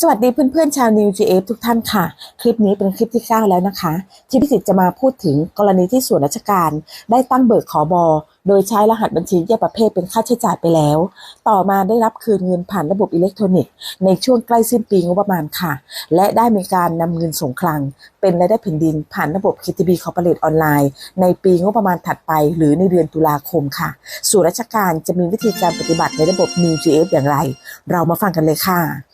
สวัสดีเพื่อนๆชาว New GF ทุกท่านค่ะ คลิปนี้เป็นคลิปที่9แล้วนะคะ ที่พิสิทธิ์จะมาพูดถึงกรณีที่ส่วนราชการ ได้ตั้งเบิกขอบอ โดยใช้รหัสบัญชีแยกประเภทเป็นค่าใช้จ่ายไปแล้ว ต่อมาได้รับคืนเงินผ่านระบบอิเล็กทรอนิกส์ในช่วงใกล้สิ้นปีงบประมาณค่ะ และได้มีการนำเงินส่งคลัง เป็นรายได้แผ่นดินผ่านระบบ KTB Corporate ออนไลน์ในปีงบประมาณถัดไป หรือในเดือนตุลาคมค่ะ ส่วนราชการจะมีวิธีการปฏิบัติในระบบ New GF อย่างไร เรามาฟังกันเลยค่ะ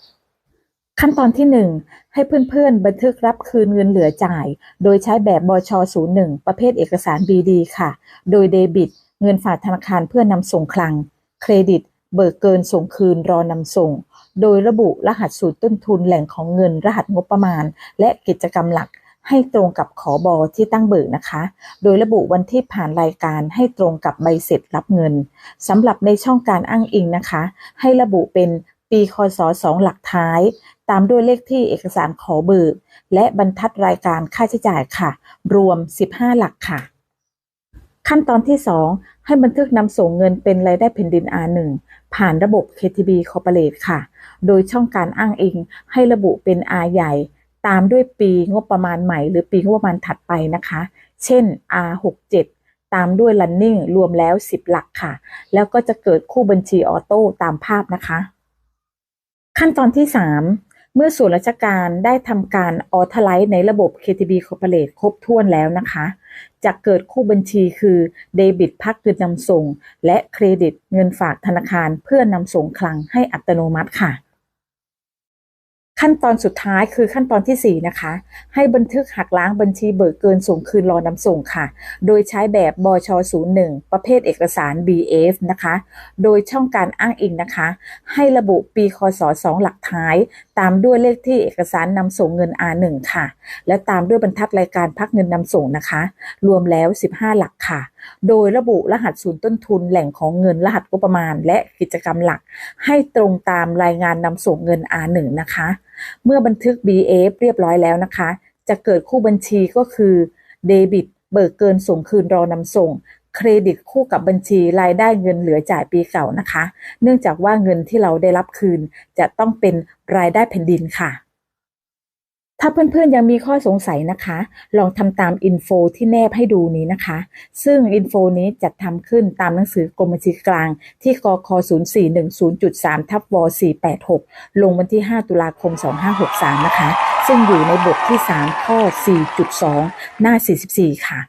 ขั้นตอนที่ 1 ให้เพื่อนๆ บันทึกรับคืนเงินเหลือจ่าย โดยใช้แบบบช01 ประเภทเอกสาร BD ค่ะ โดยเดบิต เงินฝากธนาคารเพื่อนำส่งคลัง เครดิต เบิกเกินส่งคืนรอนำส่ง โดยระบุรหัสสูตรต้นทุนแหล่งของเงินรหัสงบประมาณ และกิจกรรมหลักให้ตรงกับขอบอที่ตั้งเบิกนะคะ โดยระบุวันที่ผ่านรายการให้ตรงกับใบเสร็จรับเงินสำหรับในช่องการอ้างอิงนะคะ ให้ระบุเป็นปีคศ2หลักท้าย ตามด้วยเลขที่เอกสารขอเบิก และบรรทัดรายการค่าใช้จ่ายค่ะ รวม 15 หลักค่ะ ขั้นตอนที่ 2 ให้บันทึกนำส่งเงินเป็นรายได้แผ่นดิน R1 ผ่านระบบ KTB Corporate ค่ะ โดยช่องการอ้างอิงให้ระบุเป็น R ใหญ่ ตามด้วยปีงบประมาณใหม่ หรือปีงบประมาณถัดไปนะคะ เช่น R67 ตามด้วย running รวมแล้ว 10 หลักค่ะ แล้วก็จะเกิดคู่บัญชีออโต้ตามภาพนะคะ ขั้นตอนที่ 3 เมื่อส่วนราชการได้ทำการออทไลท์ในระบบ KTB Corporate ครบถ้วนแล้วนะคะ จะเกิดคู่บัญชีคือเดบิตพักเงินนำส่ง และเครดิตเงินฝากธนาคารเพื่อนำส่งคลังให้อัตโนมัติค่ะ ขั้นตอนสุดท้ายคือขั้นตอนที่ 4 นะคะ ให้บันทึกหักล้างบัญชีเบิกเกินส่งคืนรอนำส่งค่ะ โดยใช้แบบบช01 ประเภทเอกสาร BF นะคะ โดยช่องการอ้างอิงนะคะ ให้ระบุปีคศ2หลักท้าย ตามด้วยเลขที่เอกสารนำส่งเงิน R1 ค่ะ และตามด้วยบรรทัดรายการพักเงินนำส่งนะคะ รวมแล้ว 15 หลักค่ะ โดยระบุรหัสศูนย์ต้นทุนแหล่งของเงินรหัสงบประมาณ และกิจกรรมหลัก ให้ตรงตามรายงานนำส่งเงิน R1 นะคะ เมื่อบันทึก BF เรียบร้อยแล้วนะคะ จะเกิดคู่บัญชีก็คือเดบิตเบิกเกินส่งคืนรอนำส่งเครดิตคู่กับบัญชีรายได้เงินเหลือจ่ายปีเก่านะคะ เนื่องจากว่าเงินที่เราได้รับคืน จะต้องเป็นรายได้แผ่นดินค่ะ ถ้าเพื่อนๆยังมีข้อสงสัยนะคะ ลองทำตามอินโฟที่แนบให้ดูนี้นะคะ ซึ่งอินโฟนี้จัดทำขึ้นตามหนังสือกรมบัญชีกลาง ที่กค0410.3ทับว486 ลงวันที่ 5 ตุลาคม 2563 นะคะ ซึ่งอยู่ในบทที่ 3 ข้อ 4.2 หน้า 44 ค่ะ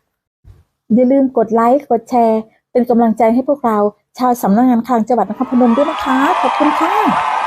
อย่าลืมกดไลค์กดแชร์ เป็นกำลังใจให้พวกเรา ชาวสำนักงานคลังจังหวัดนครพนมด้วยนะคะ ขอบคุณค่ะ